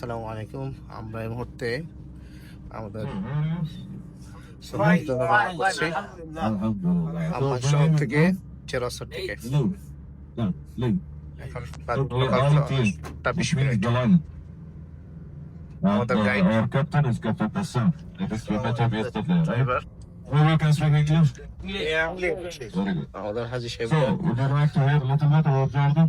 আসসালামু আলাইকুম। আমরা এই মুহূর্তে আমাদের আমার শহর থেকে চেরাসর আমাদের guide captain is captain Hasan it is matter yesterday right? Driver we can speak english? Very good. আমাদের হাজি সাহেব so would you like to hear a little bit about jordan?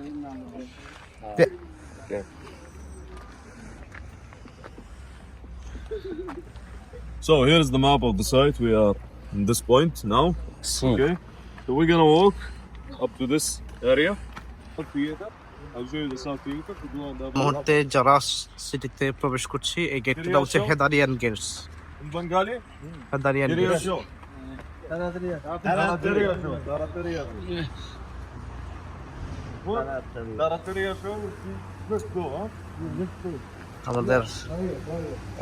So here's the map of the site. We are in this point now. Okay. So we're gonna walk up to this area. South Theater. I'll show you the South Theater. To go on the মুহূর্তে যারা সিটিতে প্রবেশ করছি এই গেটটা হচ্ছে হেদারিয়ান Gates In Bengali? হেদারিয়ান Geliyor gates şu. Tarateriya şu. Tarateriya şu. Bu Tarateriya şu. Let's go, huh? আমাদের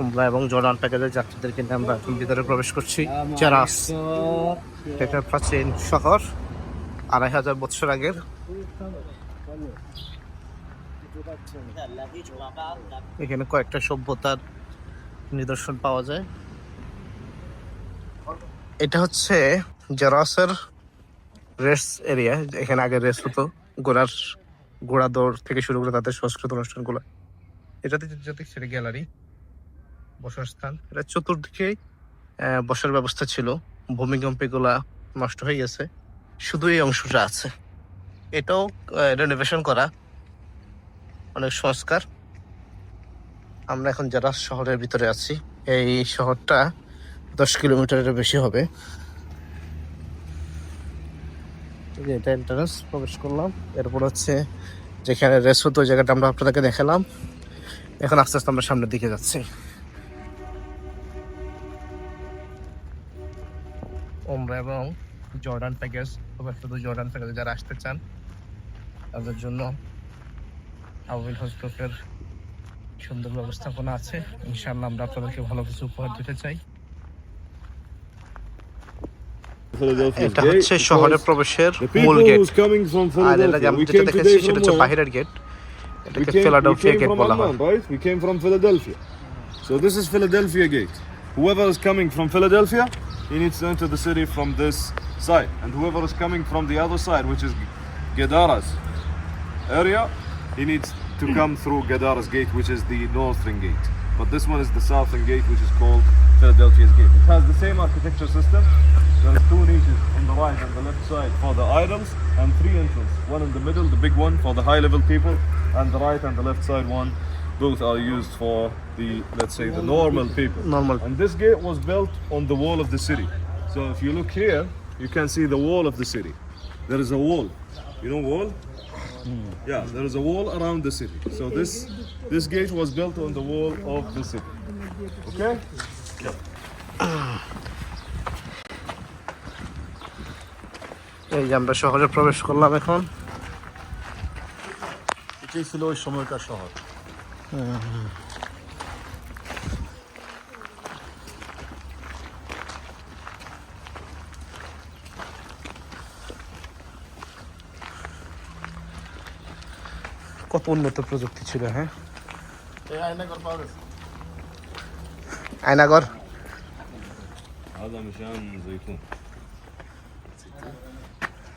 উমরা এবং জর্ডান প্যাকেজের যাত্রীদেরকে নিয়ে আমরা এখন ভিতরে প্রবেশ করছি। চেরাস এটা প্রাচীন শহর, আড়াই হাজার বছর আগের। এখানে কয়েকটা সভ্যতার নিদর্শন পাওয়া যায়। এটা হচ্ছে জেরাসের রেস এরিয়া, এখানে আগে রেস হতো। ঘোড়ার ঘোড়া দৌড় থেকে শুরু করে তাদের সংস্কৃত অনুষ্ঠানগুলো। এটাতে যেতে সেটা গ্যালারি, বসার এটা চতুর্দিকে বসার ব্যবস্থা ছিল। ভূমিকম্পে গুলা নষ্ট হয়ে গেছে। শুধু এই অংশটা আছে। এটাও রেনোভেশন করা অনেক সংস্কার। আমরা এখন যারা শহরের ভিতরে আছি, এই শহরটা দশ কিলোমিটারের বেশি হবে। এটা এন্ট্রান্স প্রবেশ করলাম। এরপর হচ্ছে যেখানে রেস হতো জায়গাটা আমরা আপনাদেরকে দেখালাম। এখন আস্তে আস্তে আমরা সামনের দিকে যাচ্ছি। ওমরা এবং জর্ডান প্যাকেজ শুধু জর্ডান প্যাকেজ যারা আসতে চান, তাদের জন্য আবুল হজরতের সুন্দর ব্যবস্থাপনা আছে। ইনশাআল্লাহ আমরা আপনাদেরকে ভালো কিছু উপহার দিতে চাই। এটা হচ্ছে শহরের প্রবেশের মূল গেট আর এটা যেটা দেখেছি, সেটা হচ্ছে? বাহিরের গেট এটাকে came, we Philadelphia came gate from বলা হয় Amman, right? We came from Philadelphia. So this is Philadelphia Gate. Whoever is coming from Philadelphia, he needs to enter the city from this side. And whoever is coming from the other side, which is Gadara's area, he needs to come through Gadara's gate, which is the northern gate. But this one is the southern gate, which is called Philadelphia's gate. It has the same architecture system. There are two niches on the right and the left side for the idols, and three entrances. One in the middle, the big one for the high-level people, and the right and the left side one. Both are used for the, let's say, the normal people. Normal And this gate was built on the wall of the city. So if you look here, you can see the wall of the city. There is a wall. You know wall? Yeah, there is a wall around the city. So this this gate was built on the wall of the city. Okay? এই যে আমরা শহরে প্রবেশ করলাম এখন এটাই ছিল ওই সময়কার শহর কত উন্নত প্রযুক্তি ছিল হ্যাঁ এই আয়নাঘর পাওয়া গেছে আয়নাগর هذا مشان زيتون.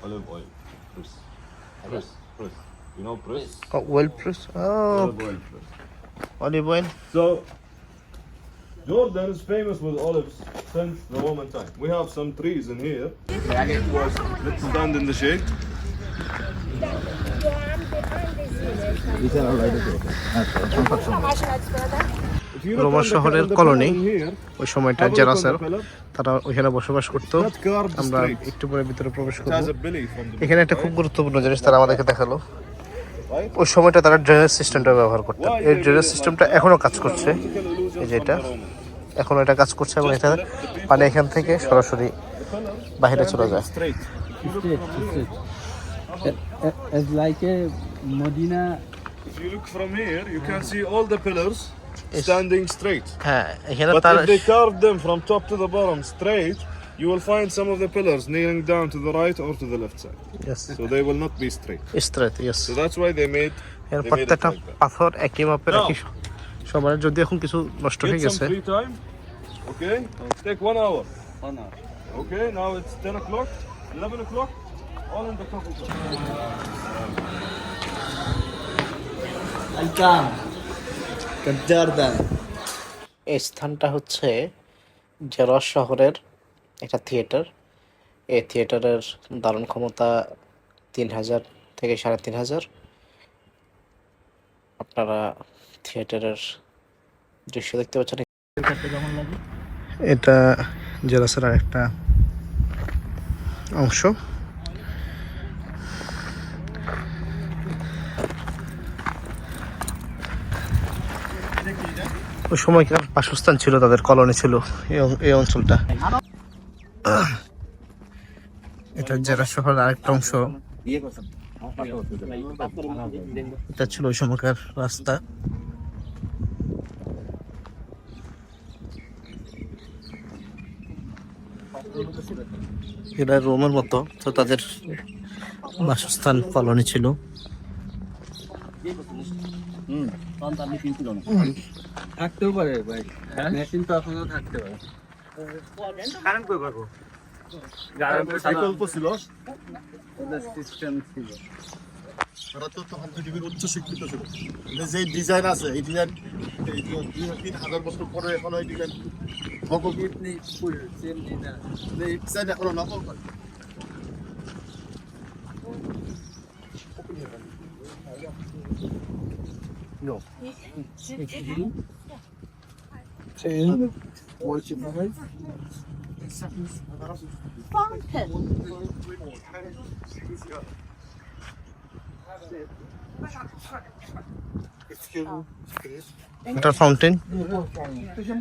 Olive oil. Press. Press. Press. You know press? Well press O Olive oil press. Olive oil So, Jordan is famous with olives since the Roman time. We have some trees in here. Let's stand in the shade. The- শহরের here, ওই সময়টা the pillar. তারা ওইখানে বসবাস করতো আমরা একটু পরে ভিতরে প্রবেশ করব এখানে একটা খুব গুরুত্বপূর্ণ জিনিস তারা আমাদেরকে দেখাল? ওই সময়টা তারা ড্রেনেজ সিস্টেমটা ব্যবহার করতো এই ড্রেনেজ সিস্টেমটা এখনও কাজ করছে। এই যে এটা। এখনও এটা কাজ করছে এবং এটা মানে এখান থেকে সরাসরি বাহিরে চলে যায়। হ্যাঁ এখানে তারা you will find some of the pillars kneeling down to the right or to the left side. yes So they will not be straight. straight yes So that's why they made, এর they made it প্রত্যেকটা like that. পাথর একই মাপের No. একই সবার যদি এখন কিছু নষ্ট হয়ে Get গেছে some free time. Okay? Take one hour. One hour. Okay, now it's 10 o'clock, 11 o'clock, all in the coffee shop. Welcome. এই স্থানটা হচ্ছে জেরস শহরের একটা থিয়েটার। এই থিয়েটারের ধারণ ক্ষমতা তিন হাজার থেকে সাড়ে তিন হাজার। আপনারা থিয়েটারের দৃশ্য দেখতে পাচ্ছেন। এটা জেরাসের আরেকটা অংশ। ওই সময়কার বাসস্থান ছিল, তাদের কলোনি ছিল এই অঞ্চলটা। এটা শহরের আরেকটা অংশ। এটা ছিল ওই সময়কার রাস্তা। এটা রোমের মতো তো তাদের বাসস্থান কলোনি ছিল। থাকতেও পারে ভাই। মেশিন তো এখনও থাকতে পারে। বিকল্প ছিল। সিস্টেম ছিল। ওরা তো তখন পৃথিবীর উচ্চ শিক্ষিত ছিল। কিন্তু যে ডিজাইন আছে এই ডিজাইন দুই তিন হাজার বছর পরে এখন এই ডিজাইন নকল এই ডিজাইন এখনও নকল করে। 方喷。什么 fountain？不是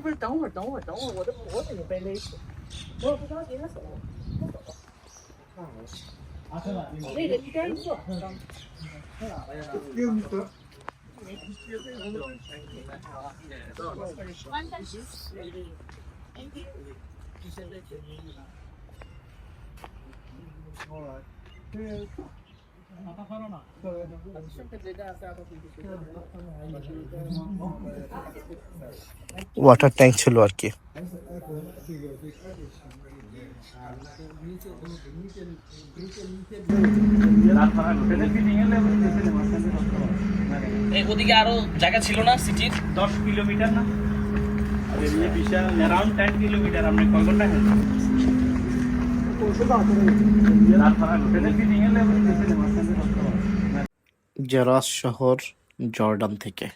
不是，等会儿等会儿等会儿，我的我怎么被勒死？我也不着急，那什么？那个你赶紧做。干色， ওয়াটার ট্যাঙ্ক ছিল আর কি এই ওদিকে আরও জায়গা ছিল না সিটির? দশ কিলোমিটার না? আর এমনি বিশাল অ্যারাউন্ড টেন কিলোমিটার আপনি কয় ঘণ্টা হেঁটে হোটেলের ফিটিং এর লেভেল জেরাস শহর জর্ডান থেকে।